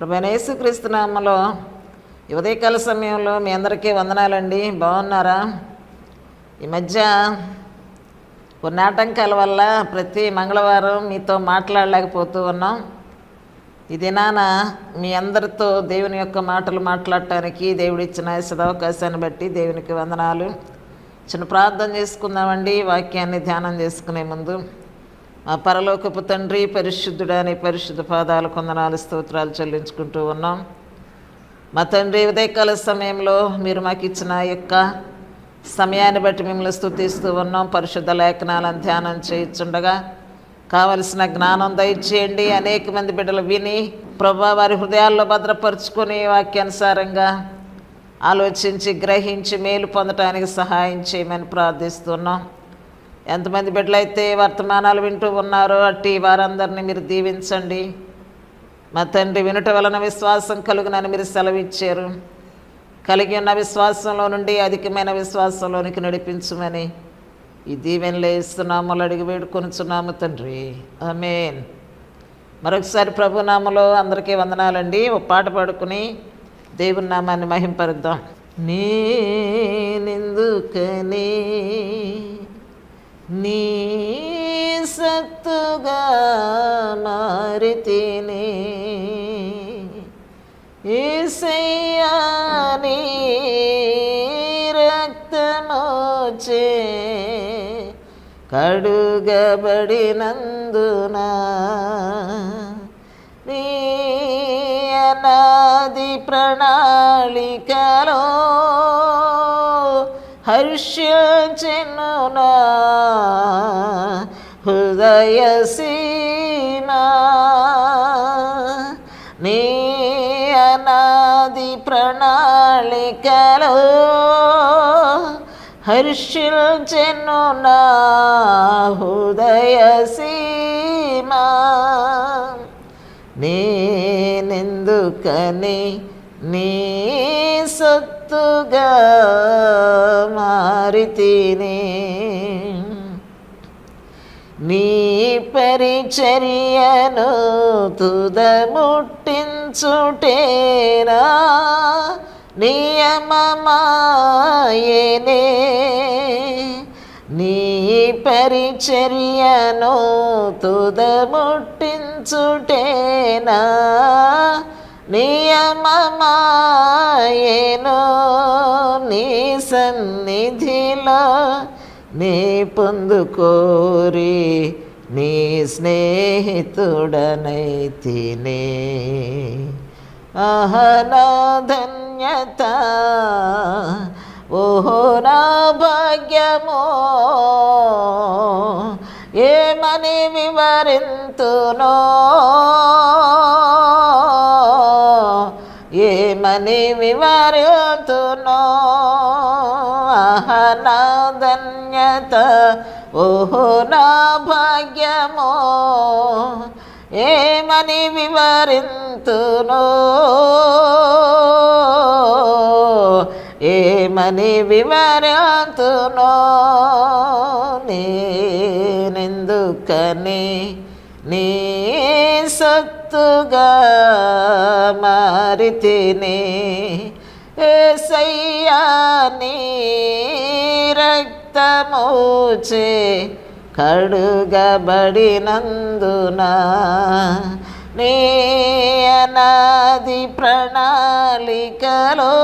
ప్రభనేసుక్రీస్తు నామలో ఈ ఉదయకాల సమయంలో మీ అందరికీ వందనాలండి. బాగున్నారా? ఈ మధ్య కొన్ని ఆటంకాల వల్ల ప్రతి మంగళవారం మీతో మాట్లాడలేకపోతూ ఉన్నాం. ఈ దినాన మీ అందరితో దేవుని యొక్క మాటలు మాట్లాడటానికి దేవుడిచ్చిన సదవకాశాన్ని బట్టి దేవునికి వందనాలు. చిన్న ప్రార్థన చేసుకుందామండి. వాక్యాన్ని ధ్యానం చేసుకునే ముందు ఆ పరలోకపు తండ్రి పరిశుద్ధుడని పరిశుద్ధ పాదాలు కొందనాలు స్తోత్రాలు చెల్లించుకుంటూ ఉన్నాం. మా తండ్రి ఉదయకాల సమయంలో మీరు మాకు ఇచ్చిన యొక్క సమయాన్ని బట్టి మిమ్మల్ని స్థుతిస్తూ ఉన్నాం. పరిశుద్ధ లేఖనాలను ధ్యానం చేయించుండగా కావలసిన జ్ఞానం దయచేయండి. అనేక మంది బిడ్డలు విని ప్రభా వారి హృదయాల్లో భద్రపరుచుకొని వాక్యానుసారంగా ఆలోచించి గ్రహించి మేలు పొందటానికి సహాయం చేయమని ప్రార్థిస్తున్నాం. ఎంతమంది బిడ్డలైతే వర్తమానాలు వింటూ ఉన్నారో అట్టి వారందరినీ మీరు దీవించండి. మా తండ్రి వినుట వలన విశ్వాసం కలుగునని మీరు సెలవిచ్చారు. కలిగి ఉన్న విశ్వాసంలో నుండి అధికమైన విశ్వాసంలోనికి నడిపించమని ఈ దీవెనలు ఇస్తున్నాములు అడిగి వేడుకొనుచున్నాము తండ్రి. ఆమేన్. మరొకసారి ప్రభు నామలో అందరికీ వందనాలండి. ఒక పాట పాడుకుని దేవుని నామాన్ని మహింపరుద్దాం. నేనెందుకని నీ సత్తుగా మారితిని. ఏసయ్యాని రక్తమోచే కడుగబడినందునా నీ అనాది ప్రణాళికలో హర్షించెనునా హృదయసీనా నీ అనాది ప్రణాళికలో హర్షించెను నా హృదయ నేనెందుకని నీ సత్ సొత్తుగా మారితిని. నీ పరిచర్యను తుదముట్టించుటేనా? నియమమాయనే. నీ పరిచర్యను తుదముట్టించుటేనా? నియమమాయను నీ సన్నిధిలో నీ పొందుకోరి నీ స్నేహితుడనైతినే తినే ధన్యత ఓహో నా భాగ్యమో ఏమని వివరింతునో? ఏమని వివరింతునో. ఆహనా ధన్యత ఓహో నా భాగ్యమో. ఏమని వివరింతును? ఏమని వివరింతునో? నేనెందుకని? నీ ఎత్తుగా మారితిని ఏసయ్యా నీ రక్తమోచే కడుగబడినందున నీ అనాది ప్రణాళికలో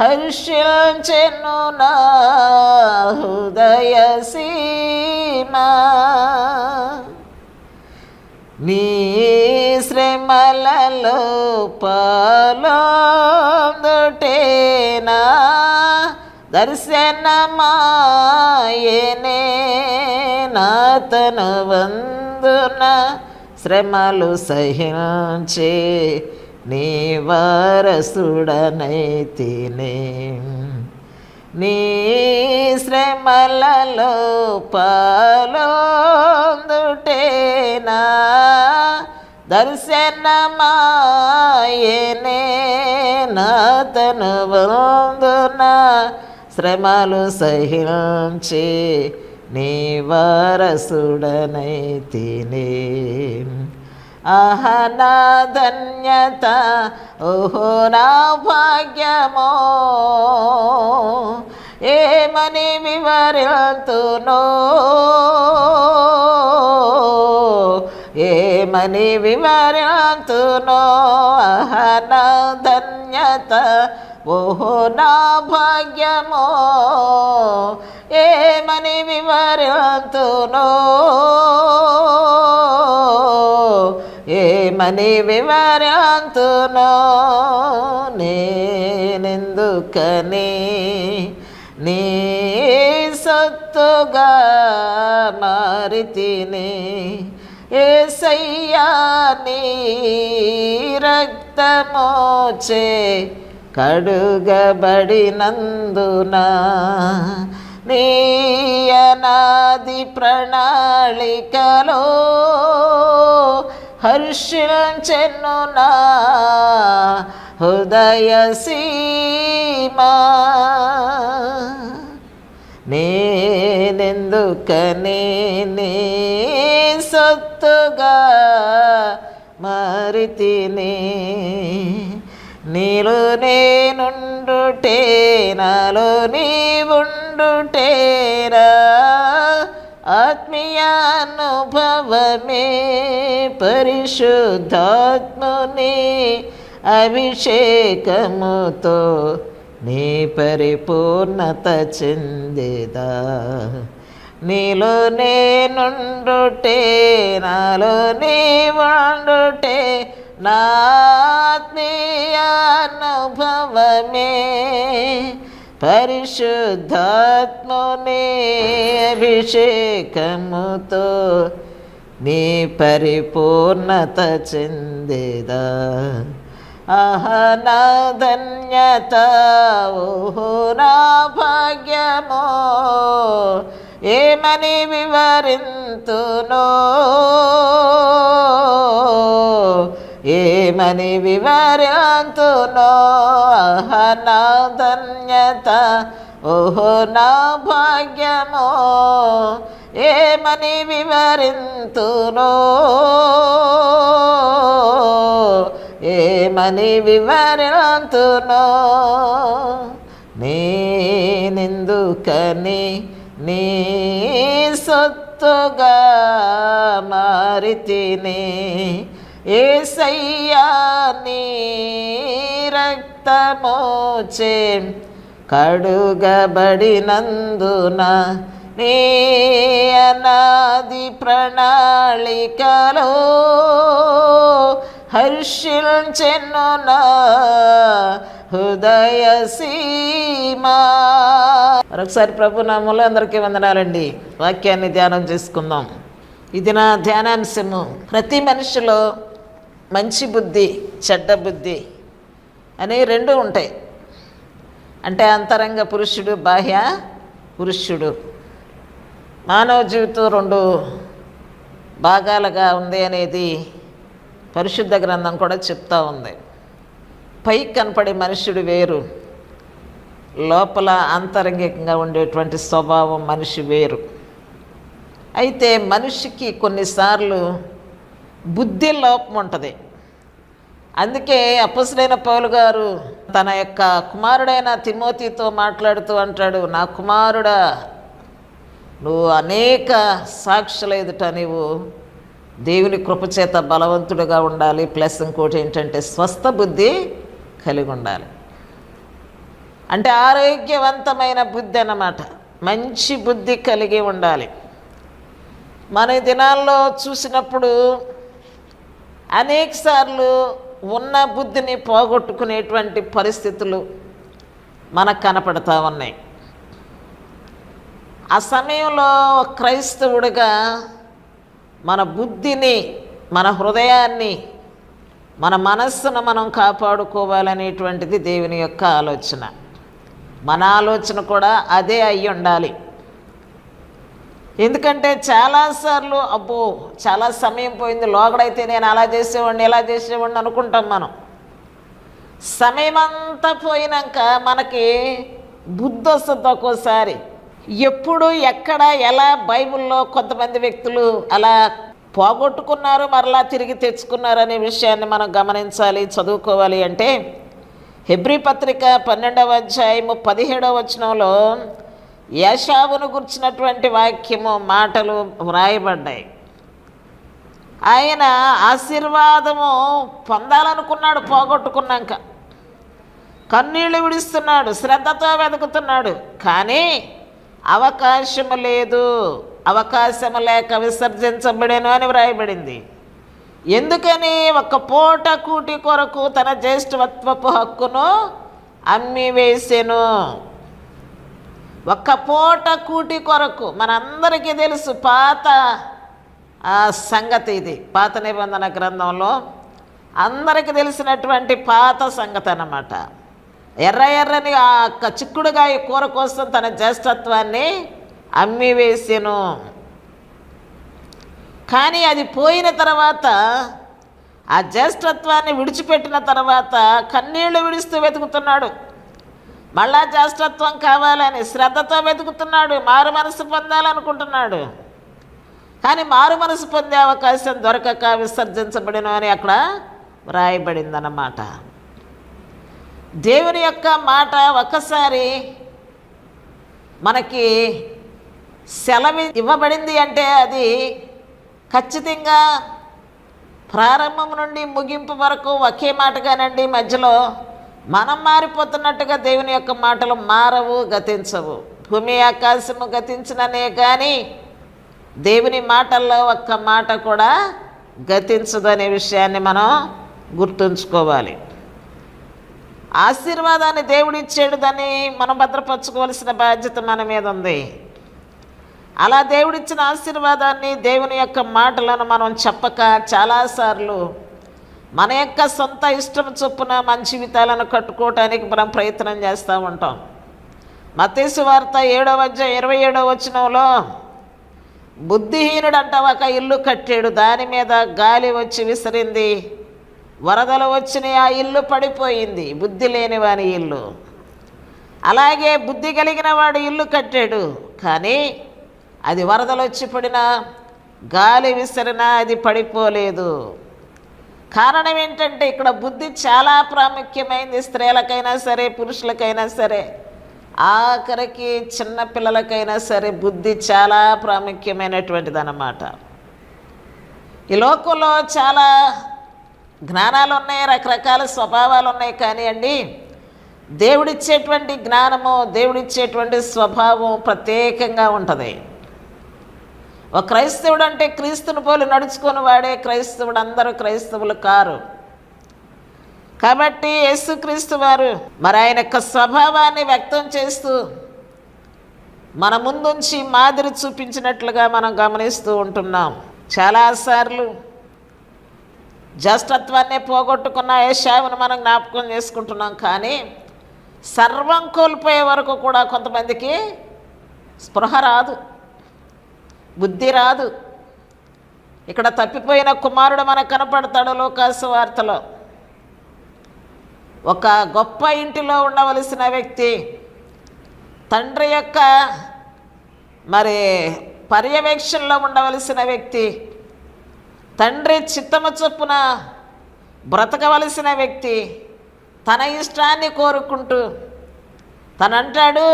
హర్షించెను నా హృదయ సీమా. నీ శ్రమలలో పాలొందుటేనా? దర్శనమాయనే నాతను వందున శ్రమలు సహించే నీ వారసుడనై తినే నీ శ్రమలలో పాలొందుటేనా? దర్శనమాయనే నాతను వందున శ్రమలు సహించి నీ వారసుడనైతినే అహనా ధన్యత ఓహో నా భాగ్యమో. ఏమని వివరితునో ఏమని వివరితునో అహనా ధన్యత ఓహో నా భాగ్యమో. ఏమని వివరితునో ఏమని వివరంతునో నేనెందుకని? నీ సొత్తుగా మారితిని ఏసయ్యా నీ రక్తమోచే కడుగబడినందున నీయనాది ప్రణాళికలో హర్షించెను నా హృదయ సీమా నేనెందుకనే సొత్తుగా మారితిని? నీలో నేనుండుటే నాలో నీవుండుటేరా అనుభవమే. పరిశుద్ధాత్ముని అభిషేకముతో నీ పరిపూర్ణత చెందిదా. నీలో నేనుండుటే నాలో నీ వాండుటే నా అనుభవమే. పరిశుద్ధాత్ముని అభిషేకముతో నీ పరిపూర్ణత చెందేదా? ఆహా నా ధన్యత ఓహో నా భాగ్యమో ఏమని వివరింతునో? ఏమని వివరింతునో? ఆహా నా ధన్యత ఓహో నా భాగ్యమో. ఏమని వివరింతునో? ఏమని వివరింతునో? నేనెందుకని నీ సొత్తుగా మారితిని ఏసయ్యా నీ రక్తమోచే కడుగబడినందున నీ అనాది ప్రణాళికలో హర్షించెను నా హృదయ సీమా. మరొకసారి ప్రభు నామంలో అందరికీ వందనాలండి. వాక్యాన్ని ధ్యానం చేసుకుందాం. ఇది నా ధ్యానాంశము ప్రతి మనిషిలో మంచి బుద్ధి చెడ్డ బుద్ధి అని రెండు ఉంటాయి. అంటే అంతరంగ పురుషుడు బాహ్య పురుషుడు. మానవ జీవితం రెండు భాగాలుగా ఉంది అనేది పరిశుద్ధ గ్రంథం కూడా చెప్తా ఉంది. పైకి కనపడే మనుషుడు వేరు లోపల అంతరంగికంగా ఉండేటువంటి స్వభావం మనిషి వేరు. అయితే మనిషికి కొన్నిసార్లు బుద్ధి లోపం ఉంటుంది. అందుకే అపసులైన పౌలు గారు తన యొక్క కుమారుడైన తిమోతితో మాట్లాడుతూ అంటాడు నా కుమారుడా నువ్వు అనేక సాక్షుల ఎదుట నీవు దేవుని కృపచేత బలవంతుడుగా ఉండాలి. ప్లస్ ఇంకోటి ఏంటంటే స్వస్థ బుద్ధి కలిగి ఉండాలి. అంటే ఆరోగ్యవంతమైన బుద్ధి అన్నమాట. మంచి బుద్ధి కలిగి ఉండాలి. మన దినాల్లో చూసినప్పుడు అనేక సార్లు ఉన్న బుద్ధిని పోగొట్టుకునేటువంటి పరిస్థితులు మనకు కనపడతా ఉన్నాయి. ఆ సమయంలో క్రైస్తవుడిగా మన బుద్ధిని మన హృదయాన్ని మన మనస్సును మనం కాపాడుకోవాలనేటువంటిది దేవుని యొక్క ఆలోచన. మన ఆలోచన కూడా అదే అయి ఉండాలి ఎందుకంటే చాలాసార్లు అబ్బో చాలా సమయం పోయింది లోగడైతే నేను అలా చేసేవాడిని ఇలా చేసేవాడిని అనుకుంటాం మనం. సమయం అంతా పోయినాక మనకి బుద్ధి వస్తుంది ఒక్కోసారి. ఎప్పుడు ఎక్కడ ఎలా బైబిల్లో కొంతమంది వ్యక్తులు అలా పోగొట్టుకున్నారు మరలా తిరిగి తెచ్చుకున్నారు అనే విషయాన్ని మనం గమనించాలి చదువుకోవాలి అంటే హెబ్రి పత్రిక పన్నెండవ అధ్యాయము పదిహేడవ వచనంలో యశావును గుర్చినటువంటి వాక్యము మాటలు వ్రాయబడ్డాయి. ఆయన ఆశీర్వాదము పొందాలనుకున్నాడు పోగొట్టుకున్నాక. కన్నీళ్ళు విడుస్తున్నాడు శ్రద్ధతో వెతుకుతున్నాడు కానీ అవకాశము లేదు. అవకాశము లేక విసర్జించబడేను అని వ్రాయబడింది. ఎందుకని? ఒక పూట కూటి కొరకు తన జ్యేష్ఠవత్వపు హక్కును అమ్మి వేసెను ఒక్క పూట కూటి కొరకు మనందరికీ తెలుసు పాత ఆ సంగతి ఇది. పాత నిబంధన గ్రంథంలో అందరికీ తెలిసినటువంటి పాత సంగతి అన్నమాట. ఎర్ర ఎర్రని ఆ చిక్కుడుగా ఈ కూర కోసం తన జ్యేష్ఠత్వాన్ని అమ్మివేసాను కానీ అది పోయిన తర్వాత ఆ జ్యేష్ఠత్వాన్ని విడిచిపెట్టిన తర్వాత కన్నీళ్ళు విడుస్తూ వెతుకుతున్నాడు. మళ్ళా జ్యేష్ఠత్వం కావాలని శ్రద్ధతో వెతుకుతున్నాడు మారు మనసు పొందాలనుకుంటున్నాడు. కానీ మారు మనసు పొందే అవకాశం దొరకక విసర్జించబడిన అని అక్కడ వ్రాయబడిందన్నమాట. దేవుని యొక్క మాట ఒక్కసారి మనకి సెలవి ఇవ్వబడింది అంటే అది ఖచ్చితంగా ప్రారంభం నుండి ముగింపు వరకు ఒకే మాటగానండి మధ్యలో మనం మారిపోతున్నట్టుగా దేవుని యొక్క మాటలు మారవు గతించవు. భూమి ఆకాశము గతించిననే కానీ దేవుని మాటల్లో ఒక్క మాట కూడా గతించదు అనే విషయాన్ని మనం గుర్తుంచుకోవాలి. ఆశీర్వాదాన్ని దేవుడిచ్చాడు దాన్ని మనం భద్రపరచుకోవాల్సిన బాధ్యత మన మీద ఉంది. అలా దేవుడిచ్చిన ఆశీర్వాదాన్ని దేవుని యొక్క మాటలను మనం చెప్పక చాలాసార్లు మన యొక్క సొంత ఇష్టం చొప్పున మంచి జీవితాలను కట్టుకోవటానికి మనం ప్రయత్నం చేస్తూ ఉంటాం. మతేసు వార్త ఏడవ అధ్యాయం ఇరవై ఏడవ వచనంలో బుద్ధిహీనుడంట ఒక ఇల్లు కట్టాడు దాని మీద గాలి వచ్చి విసిరింది వరదలు వచ్చినాయి ఆ ఇల్లు పడిపోయింది బుద్ధి లేని వాని ఇల్లు. అలాగే బుద్ధి కలిగిన వాడు ఇల్లు కట్టాడు కానీ అది వరదలు వచ్చి పడిన గాలి విసిరినా అది పడిపోలేదు. కారణం ఏంటంటే ఇక్కడ బుద్ధి చాలా ప్రాముఖ్యమైంది స్త్రీలకైనా సరే పురుషులకైనా సరే. ఆఖరికి చిన్న పిల్లలకైనా సరే బుద్ధి చాలా ప్రాముఖ్యమైనటువంటిది అన్నమాట ఈ లోకంలో చాలా జ్ఞానాలు ఉన్నాయి రకరకాల స్వభావాలు ఉన్నాయి కానివ్వండి దేవుడిచ్చేటువంటి జ్ఞానము దేవుడిచ్చేటువంటి స్వభావం ప్రత్యేకంగా ఉంటుంది. క్రైస్తవుడు అంటే క్రీస్తుని పోలి నడుచుకొని వాడే క్రైస్తవుడు అందరూ క్రైస్తవులు కారు. కాబట్టి యేసుక్రీస్తు వారు మరి ఆయన యొక్క స్వభావాన్ని వ్యక్తం చేస్తూ మన ముందుంచి మాదిరి చూపించినట్లుగా మనం గమనిస్తూ ఉంటున్నాం. చాలాసార్లు జ్యేష్ఠత్వాన్ని పోగొట్టుకున్న ఏషావును మనం జ్ఞాపకం చేసుకుంటున్నాం కానీ సర్వం కోల్పోయే వరకు కూడా కొంతమందికి స్పృహ రాదు. బుద్ధి రాదు. ఇక్కడ తప్పిపోయిన కుమారుడు మనకు కనపడతాడు లోకాసు వార్తలో. ఒక గొప్ప ఇంటిలో ఉండవలసిన వ్యక్తి తండ్రి యొక్క మరి పర్యవేక్షణలో ఉండవలసిన వ్యక్తి తండ్రి చిత్తము చొప్పున బ్రతకవలసిన వ్యక్తి తన ఇష్టాన్ని కోరుకుంటూ తనంటాడు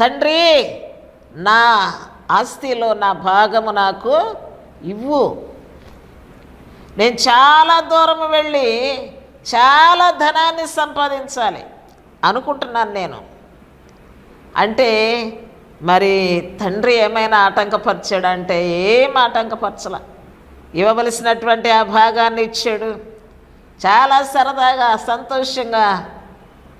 తండ్రి నా ఆస్తిలో నా భాగము నాకు ఇవ్వు. నేను చాలా దూరం వెళ్ళి చాలా ధనాన్ని సంపాదించాలి అనుకుంటున్నాను నేను. అంటే మరి తండ్రి ఏమైనా ఆటంకపరిచాడు అంటే ఏం ఆటంకపరచల? ఇవ్వవలసినటువంటి ఆ భాగాన్ని ఇచ్చాడు. చాలా సరదాగా సంతోషంగా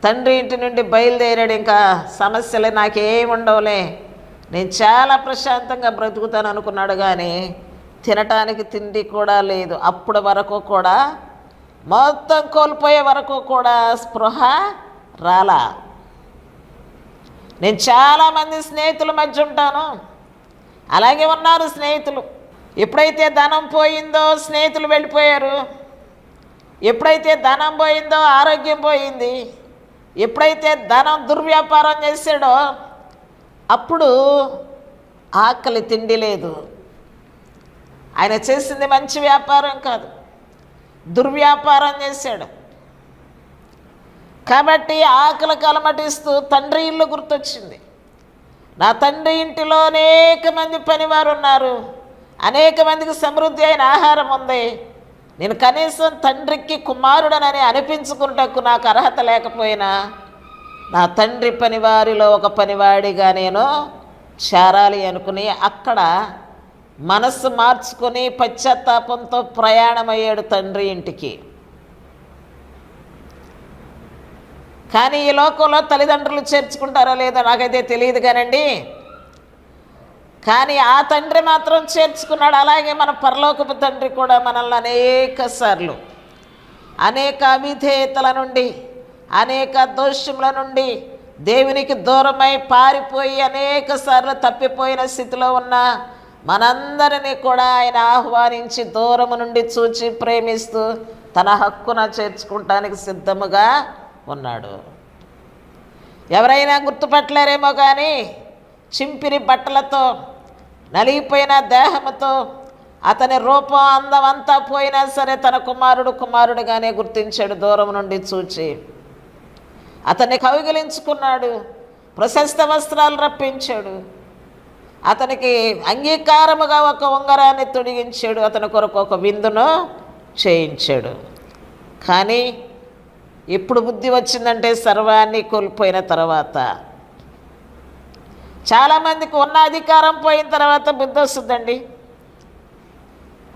తండ్రి ఇంటి నుండి బయలుదేరాడు. ఇంకా సమస్యలు నాకేం ఉండవులే. నేను చాలా ప్రశాంతంగా బ్రతుకుతాను అనుకున్నాడు కానీ తినటానికి తిండి కూడా లేదు. అప్పటి వరకు కూడా మొత్తం కోల్పోయే వరకు కూడా స్పృహ రాలా. నేను చాలామంది స్నేహితుల మధ్య ఉంటాను. అలాగే ఉన్నారు స్నేహితులు. ఎప్పుడైతే ధనం పోయిందో స్నేహితులు వెళ్ళిపోయారు. ఎప్పుడైతే ధనం పోయిందో ఆరోగ్యం పోయింది. ఎప్పుడైతే ధనం దుర్వ్యాపారం చేశాడో అప్పుడు ఆకలి తిండి లేదు. ఆయన చేసింది మంచి వ్యాపారం కాదు. దుర్వ్యాపారం చేశాడు. కాబట్టి ఆకలి కలమటిస్తూ తండ్రి ఇల్లు గుర్తొచ్చింది. నా తండ్రి ఇంటిలో అనేక మంది పనివారు ఉన్నారు. అనేక మందికి సమృద్ధి అయిన ఆహారం ఉంది. నేను కనీసం తండ్రికి కుమారుడనని అనిపించుకుంటకు నాకు అర్హత లేకపోయినా నా తండ్రి పనివారిలో ఒక పనివాడిగా నేను చేరాలి అనుకుని అక్కడ మనస్సు మార్చుకొని పశ్చాత్తాపంతో ప్రయాణమయ్యాడు తండ్రి ఇంటికి. కానీ ఈ లోకంలో తల్లిదండ్రులు చేర్చుకుంటారో లేదో నాకైతే తెలియదు కానండి. కానీ ఆ తండ్రి మాత్రం చేర్చుకున్నాడు. అలాగే మన పరలోకపు తండ్రి కూడా మనల్ని అనేక సార్లు అనేక అవిధేయతల నుండి అనేక దోషముల నుండి దేవునికి దూరమై పారిపోయి అనేక సార్లు తప్పిపోయిన స్థితిలో ఉన్న మనందరినీ కూడా ఆయన ఆహ్వానించి దూరము నుండి చూచి ప్రేమిస్తూ తన హక్కున చేర్చుకుంటానికి సిద్ధముగా ఉన్నాడు. ఎవరైనా గుర్తుపట్టలేరేమో కానీ చింపిరి బట్టలతో నలిగిపోయిన దేహముతో అతని రూపం అందం అంతా పోయినా సరే తన కుమారుడు కుమారుడుగానే గుర్తించాడు దూరం నుండి చూచి. అతన్ని కౌగిలించుకున్నాడు ప్రశస్త వస్త్రాలు రప్పించాడు. అతనికి అంగీకారముగా ఒక ఉంగరాన్ని తొడిగించాడు. అతని కొరకు ఒక విందును చేయించాడు. కానీ ఎప్పుడు బుద్ధి వచ్చిందంటే సర్వాన్ని కోల్పోయిన తర్వాత. చాలామందికి ఉన్న అధికారం పోయిన తర్వాత బుద్ధి వస్తుందండి.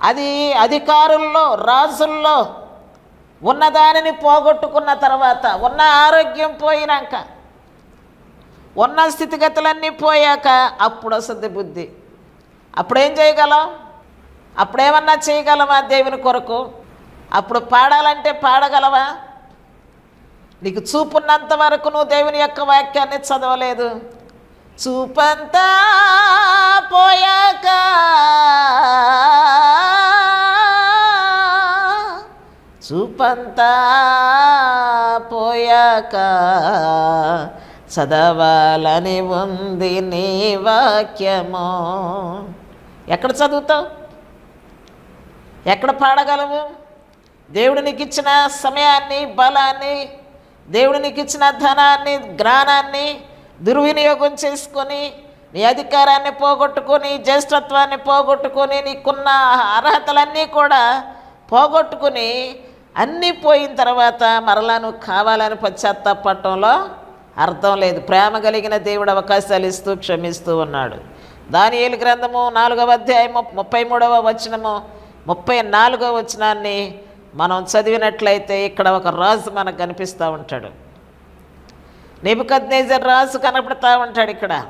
అది అధికారుల్లో రాజుల్లో ఉన్నదానిని పోగొట్టుకున్న తర్వాత ఉన్న ఆరోగ్యం పోయినాక ఉన్న స్థితిగతులన్నీ పోయాక అప్పుడు వస్తుంది బుద్ధి. అప్పుడేం చేయగలం? అప్పుడేమన్నా చేయగలమా దేవుని కొరకు? అప్పుడు పాడాలంటే పాడగలవా? నీకు చూపున్నంత వరకు నువ్వు దేవుని యొక్క వాక్యాన్ని చదవలేదు. చూపంతా పోయాక చూపంతా పోయాక చదవాలని ఉంది నీ వాక్యము. ఎక్కడ చదువుతావు? ఎక్కడ పాడగలవు? దేవుడు నీకు ఇచ్చిన సమయాన్ని బలాన్ని దేవుడు నీకు ఇచ్చిన ధనాన్ని జ్ఞానాన్ని దుర్వినియోగం చేసుకొని నీ అధికారాన్ని పోగొట్టుకొని జ్యేష్ఠత్వాన్ని పోగొట్టుకొని నీకున్న అర్హతలన్నీ కూడా పోగొట్టుకుని అన్నీ పోయిన తర్వాత మరలా నువ్వు కావాలని పశ్చాత్తాపడటంలో అర్థం లేదు. ప్రేమ కలిగిన దేవుడు అవకాశాలు ఇస్తూ క్షమిస్తూ ఉన్నాడు. దానియేలు గ్రంథము నాలుగవ అధ్యాయము ముప్పై మూడవ వచనము ముప్పై నాలుగవ వచనాన్ని మనం చదివినట్లయితే ఇక్కడ ఒక రాజు మనకు కనిపిస్తూ ఉంటాడు. నెబుకద్నేజర్ రాజు కనపడతా ఉంటాడు ఇక్కడ.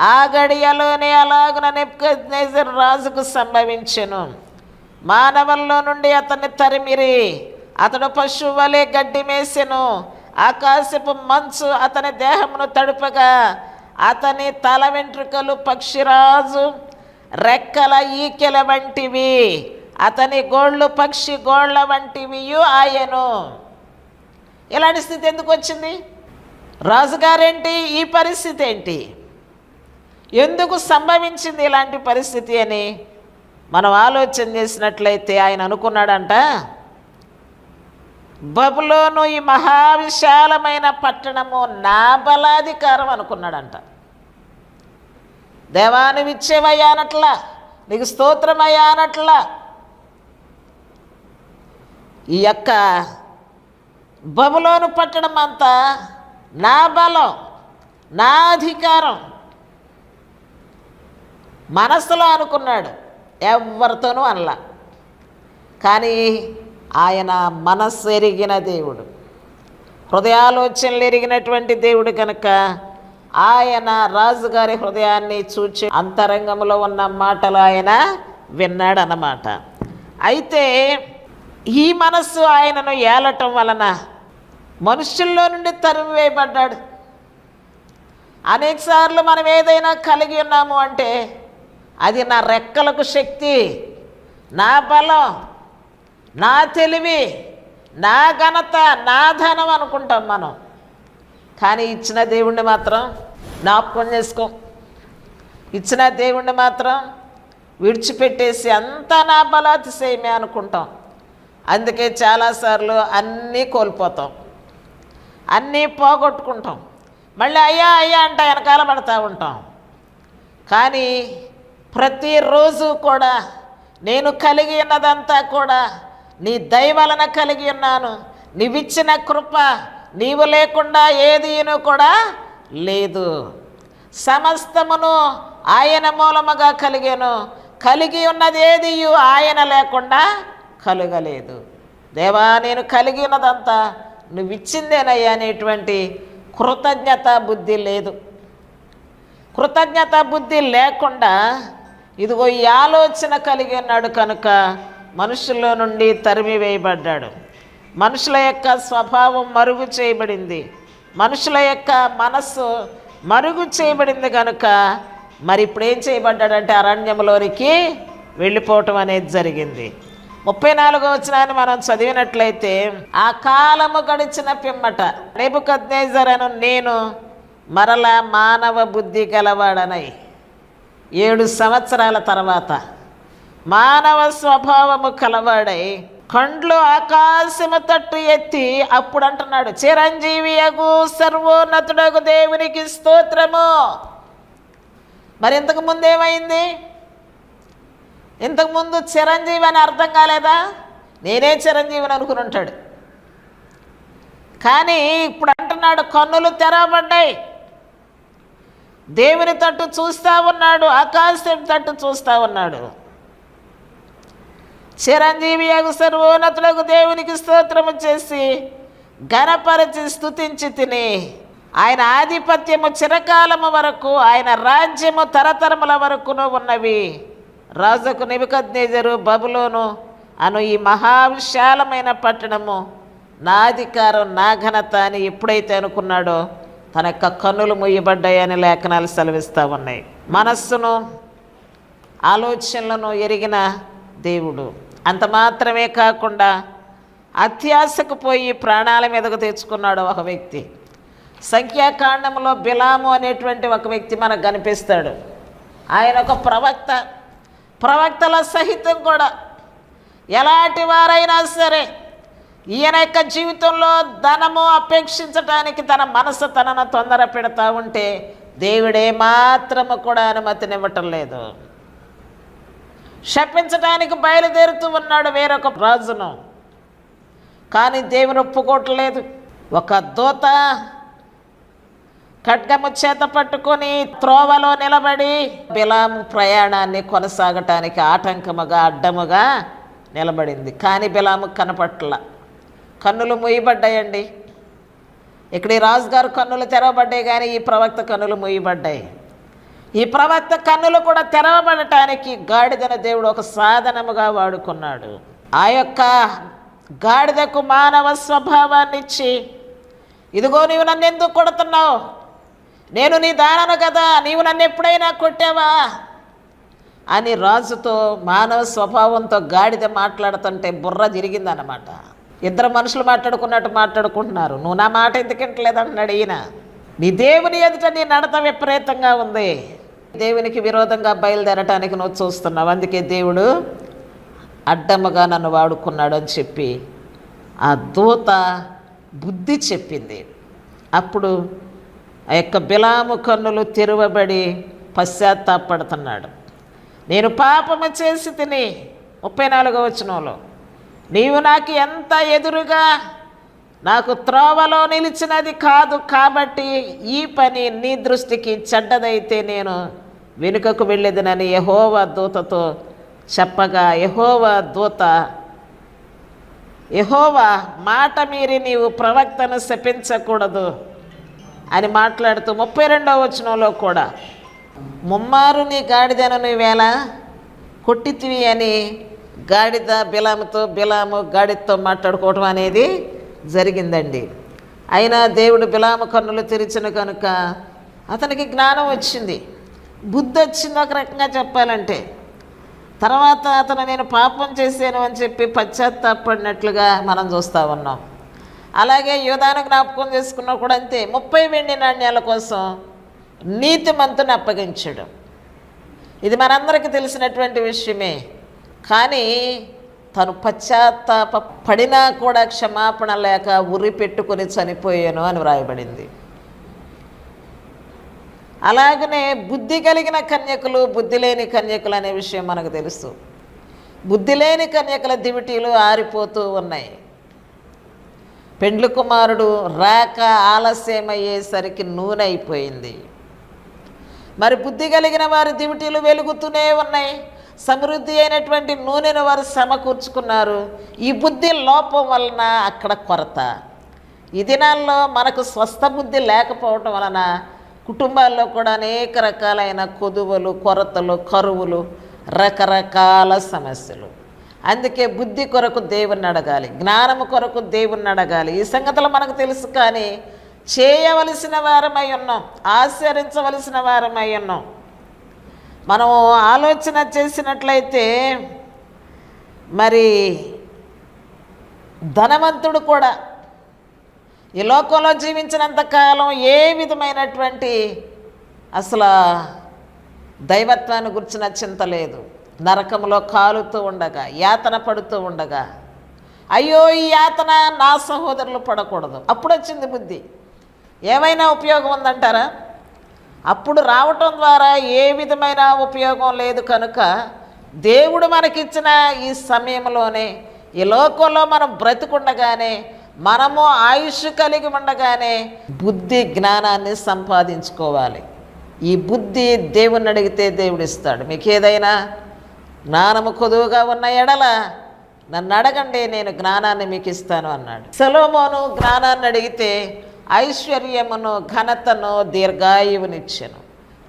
ఆ గడియలోనే అలాగున నెబుకద్నేజర్ రాజుకు సంభవించను. మానవంలో నుండి అతన్ని తరిమిరి. అతడు పశువు వలె గడ్డి మేసెను. ఆకాశపు మంచు అతని దేహమును తడుపగా. అతని తల వెంట్రుకలు పక్షిరాజు రెక్కల ఈకెల వంటివి. అతని గోళ్ళు పక్షి గోళ్ళ వంటివియు ఆయను. ఇలాంటి స్థితి ఎందుకు వచ్చింది? రాజుగారేంటి? ఈ పరిస్థితి ఏంటి? ఎందుకు సంభవించింది ఇలాంటి పరిస్థితి అని? మనం ఆలోచన చేసినట్లయితే ఆయన అనుకున్నాడంట బబులోను ఈ మహావిశాలమైన పట్టణము నా బలాధికారం అనుకున్నాడంట. దేవాన్ని విచ్చేవయ్యానట్లా నీకు స్తోత్రమయ్యానట్లా? ఈ యొక్క బబులోను పట్టణం అంతా నా బలం నా అధికారం. మనస్సులో అనుకున్నాడు. ఎవరితోనూ అనలా. కానీ ఆయన మనస్సు ఎరిగిన దేవుడు. హృదయాలోచనలు ఎరిగినటువంటి దేవుడు కనుక ఆయన రాజుగారి హృదయాన్ని చూచి అంతరంగంలో ఉన్న మాటలు ఆయన విన్నాడు అన్నమాట అయితే ఈ మనస్సు ఆయనను ఏలటం వలన మనుషుల్లో నుండి తరిమివేయబడ్డాడు. అనేకసార్లు మనం ఏదైనా కలిగి ఉన్నాము అంటే అది నా రెక్కలకు శక్తి నా బలం నా తెలివి నా ఘనత నా ధనం అనుకుంటాం మనం. కానీ ఇచ్చిన దేవుణ్ణి మాత్రం జ్ఞాపకం చేసుకో. ఇచ్చిన దేవుణ్ణి మాత్రం విడిచిపెట్టేసి అంతా నా బలాతిశయమే అనుకుంటాం. అందుకే చాలాసార్లు అన్నీ కోల్పోతాం. అన్నీ పోగొట్టుకుంటాం. మళ్ళీ అయ్యా అయ్యా అంటే వెనకాల పడతా ఉంటాం. కానీ ప్రతిరోజు కూడా నేను కలిగి ఉన్నదంతా కూడా నీ దయవలన కలిగి ఉన్నాను. నీవిచ్చిన కృప నీవు లేకుండా ఏదీను కూడా లేదు. సమస్తమును ఆయన మూలముగా కలిగాను. కలిగి ఉన్నది ఏది ఆయన లేకుండా కలగలేదు. దేవా నేను కలిగి ఉన్నదంతా నువ్వు ఇచ్చిందేనయ్యా అనేటువంటి కృతజ్ఞత బుద్ధి లేదు. కృతజ్ఞత బుద్ధి లేకుండా ఇదిగో ఈ ఆలోచన కలిగి ఉన్నాడు కనుక మనుషుల్లో నుండి తరిమి వేయబడ్డాడు. మనుషుల యొక్క స్వభావం మరుగు చేయబడింది. మనుషుల యొక్క మనస్సు మరుగు చేయబడింది కనుక మరి ఇప్పుడు ఏం చేయబడ్డాడంటే అరణ్యంలోనికి వెళ్ళిపోవటం అనేది జరిగింది. ముప్పై నాలుగో వచనాన్ని మనం చదివినట్లయితే ఆ కాలము గడిచిన పిమ్మట నెబుకద్నేజరను నేను మరల మానవ బుద్ధి గలవాడనై ఏడు సంవత్సరాల తర్వాత మానవ స్వభావము కలవాడై కండ్లు ఆకాశము తట్టు ఎత్తి అప్పుడు అంటున్నాడు చిరంజీవి అగు సర్వోన్నతుడగు దేవునికి స్తోత్రము. మరి ఇంతకు ఏమైంది? ఇంతకుముందు చిరంజీవి అని అర్థం కాలేదా? నేనే చిరంజీవిని అనుకుని ఉంటాడు. కానీ ఇప్పుడు అంటున్నాడు కన్నులు తెరవబడ్డాయి. దేవుని తట్టు చూస్తూ ఉన్నాడు ఆకాశం తట్టు చూస్తూ ఉన్నాడు. చిరంజీవి అగు సర్వోన్నతులకు దేవునికి స్తోత్రము చేసి ఘనపరిచి స్తుతించి తిని ఆయన ఆధిపత్యము చిరకాలము వరకు ఆయన రాజ్యము తరతరముల వరకును ఉన్నవి. రాజుకు నిబద్నేజరు బబులోను అను ఈ మహావిశాలమైన పట్టణము నా అధికారం నా ఘనత అని ఎప్పుడైతే అనుకున్నాడో తన యొక్క కన్నులు ముయ్యబడ్డాయని లేఖనాలు సెలవిస్తూ ఉన్నాయి. మనస్సును ఆలోచనలను ఎరిగిన దేవుడు. అంత మాత్రమే కాకుండా అత్యాశకు పోయి ప్రాణాల మీదకు తెచ్చుకున్నాడు ఒక వ్యక్తి. సంఖ్యాకాండంలో బిలాము అనేటువంటి ఒక వ్యక్తి మనకు కనిపిస్తాడు. ఆయన ఒక ప్రవక్త. ప్రవక్తల సహితం కూడా ఎలాంటి వారైనా సరే ఈయన యొక్క జీవితంలో ధనము అపేక్షించటానికి తన మనసు తనను తొందర పెడతా ఉంటే దేవుడే మాత్రము కూడా అనుమతినివ్వటం లేదు. శపించడానికి బయలుదేరుతూ ఉన్నాడు వేరొక రాజును. కానీ దేవుని ఒప్పుకోవట్లేదు. ఒక దూత ఖడ్గము చేత పట్టుకొని త్రోవలో నిలబడి బిలాము ప్రయాణాన్ని కొనసాగటానికి ఆటంకముగా అడ్డముగా నిలబడింది. కానీ బిలాము కనపట్ల. కన్నులు మూయబడ్డాయండి. ఇక్కడ ఈ రాజుగారు కన్నులు తెరవబడ్డాయి కానీ ఈ ప్రవక్త కన్నులు మూయబడ్డాయి. ఈ ప్రవక్త కన్నులు కూడా తెరవబడటానికి గాడిదన దేవుడు ఒక సాధనముగా వాడుకున్నాడు. ఆ యొక్క గాడిదకు మానవ స్వభావాన్ని ఇచ్చి ఇదిగో నీవు నన్ను ఎందుకు కొడుతున్నావు? నేను నీ దానను కదా నీవు నన్ను ఎప్పుడైనా కొట్టావా? అని రాజుతో మానవ స్వభావంతో గాడిద మాట్లాడుతుంటే బుర్ర తిరిగిందన్నమాట ఇద్దరు మనుషులు మాట్లాడుకున్నట్టు మాట్లాడుకుంటున్నారు. నువ్వు నా మాట ఎందుకంటలేదు అంటున్నాడు ఈయన. నీ దేవుని ఎదుట నీ నడత విపరీతంగా ఉంది. దేవునికి విరోధంగా బయలుదేరటానికి నువ్వు చూస్తున్నావు. అందుకే దేవుడు అడ్డముగా నన్ను వాడుకున్నాడు అని చెప్పి ఆ దూత బుద్ధి చెప్పింది. అప్పుడు ఆ యొక్క బిలాము కన్నులు తెరవబడి పశ్చాత్తాపడుతున్నాడు. నేను పాపము చేసి తిని ముప్పై నాలుగో వచనంలో నీవు నాకు ఎంత ఎదురుగా నాకు త్రోవలో నిలిచినది కాదు కాబట్టి ఈ పని నీ దృష్టికి చెడ్డదైతే నేను వెనుకకు వెళ్ళేదనని యహోవ దూతతో చెప్పగా యహోవ దూత యహోవ మాట మీరి నీవు ప్రవక్తను శపించకూడదు అని మాట్లాడుతూ ముప్పై రెండవ వచనంలో కూడా ముమ్మారు నీ గాడిదను నువ్వేలా కొట్టితివి అని గాడిద బిలాముతో బిలాము గాడిదతో మాట్లాడుకోవటం అనేది జరిగిందండి. అయినా దేవుడు బిలాము కన్నులు తెరిచిన కనుక అతనికి జ్ఞానం వచ్చింది. బుద్ధి వచ్చింది ఒక రకంగా చెప్పాలంటే. తర్వాత అతను నేను పాపం చేశాను అని చెప్పి పశ్చాత్తాపడినట్లుగా మనం చూస్తూ ఉన్నాం. అలాగే యోధాను జ్ఞాపకం చేసుకున్నా కూడా అంతే. ముప్పై వెండి నాణ్యాల కోసం నీతిమంతుని అప్పగించాడు. ఇది మనందరికీ తెలిసినటువంటి విషయమే. కానీ తను పశ్చాత్తాప పడినా కూడా క్షమాపణ లేక ఉరి పెట్టుకుని చనిపోయాను అని వ్రాయబడింది. అలాగనే బుద్ధి కలిగిన కన్యకులు బుద్ధి లేని కన్యకులు అనే విషయం మనకు తెలుసు. బుద్ధి లేని కన్యకుల దివిటీలు ఆరిపోతూ ఉన్నాయి. పెండ్లు కుమారుడు రాక ఆలస్యమయ్యేసరికి నూనె అయిపోయింది. మరి బుద్ధి కలిగిన వారి దివిటీలు వెలుగుతూనే ఉన్నాయి. సమృద్ధి అయినటువంటి నూనెను వారు సమకూర్చుకున్నారు. ఈ బుద్ధి లోపం వలన అక్కడ కొరత. ఈ దినాల్లో మనకు స్వస్థ బుద్ధి లేకపోవటం వలన కుటుంబాల్లో కూడా అనేక రకాలైన కొదువులు కొరతలు కరువులు రకరకాల సమస్యలు. అందుకే బుద్ధి కొరకు దేవుణ్ణి అడగాలి జ్ఞానము కొరకు దేవుణ్ణి అడగాలి. ఈ సంగతులు మనకు తెలుసు కానీ చేయవలసిన వారమై ఉన్నాం ఆచరించవలసిన వారమై ఉన్నాం. మనం ఆలోచన చేసినట్లయితే మరి ధనవంతుడు కూడా ఈ లోకంలో జీవించినంత కాలం ఏ విధమైనటువంటి అసలు దైవత్వాన్ని గురించిన చింత లేదు. నరకంలో కాలుతూ ఉండగా యాతన పడుతూ ఉండగా అయ్యో ఈ యాతన నా సహోదరులు పడకూడదు. అప్పుడు వచ్చింది బుద్ధి. ఏమైనా ఉపయోగం ఉందంటారా? అప్పుడు రావటం ద్వారా ఏ విధమైన ఉపయోగం లేదు కనుక దేవుడు మనకిచ్చిన ఈ సమయంలోనే ఈ లోకంలో మనం బ్రతికుండగానే మనము ఆయుష్ కలిగి ఉండగానే బుద్ధి జ్ఞానాన్ని సంపాదించుకోవాలి. ఈ బుద్ధి దేవుణ్ణి అడిగితే దేవుడిస్తాడు మీకేదైనా మీకు ఏదైనా జ్ఞానము కొదువుగా ఉన్న ఎడల నన్ను అడగండి నేను జ్ఞానాన్ని మీకు ఇస్తాను అన్నాడు. సలోమోను జ్ఞానాన్ని అడిగితే ఐశ్వర్యమును ఘనతను దీర్ఘాయువునిచ్చెను.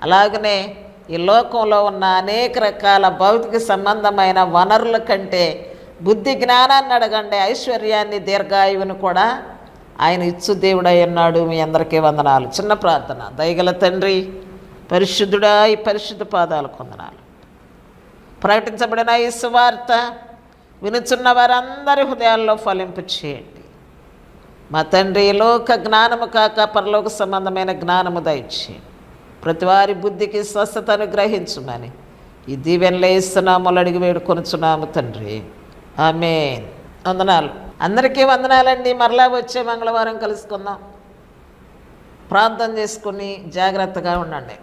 అలాగనే ఈ లోకంలో ఉన్న అనేక రకాల భౌతిక సంబంధమైన వనరుల కంటే బుద్ధి జ్ఞానాన్ని అడగండి ఐశ్వర్యాన్ని దీర్ఘాయువును కూడా ఆయన ఇచ్చు దేవుడై ఉన్నాడు. మీ అందరికీ వందనాలు. చిన్న ప్రార్థన. దయగల తండ్రి పరిశుద్ధుడా ఈ పరిశుద్ధ పాదాలు కొందనాలు ప్రకటించబడిన ఈ సువార్త వినుచున్న వారందరి హృదయాల్లో ఫలింపు చేయండి మా తండ్రి లోక జ్ఞానము కాక పరలోక సంబంధమైన జ్ఞానము దయచి. ప్రతి వారి బుద్ధికి స్వస్థత అనుగ్రహించుమని ఈ దీవెనలో ఇస్తున్నాములు అడిగి వేడుకొనుచున్నాము తండ్రి. ఆమె వందనాలు. అందరికీ వందనాలండి. మరలా వచ్చే మంగళవారం కలుసుకుందాం. ప్రార్థన చేసుకుని జాగ్రత్తగా ఉండండి.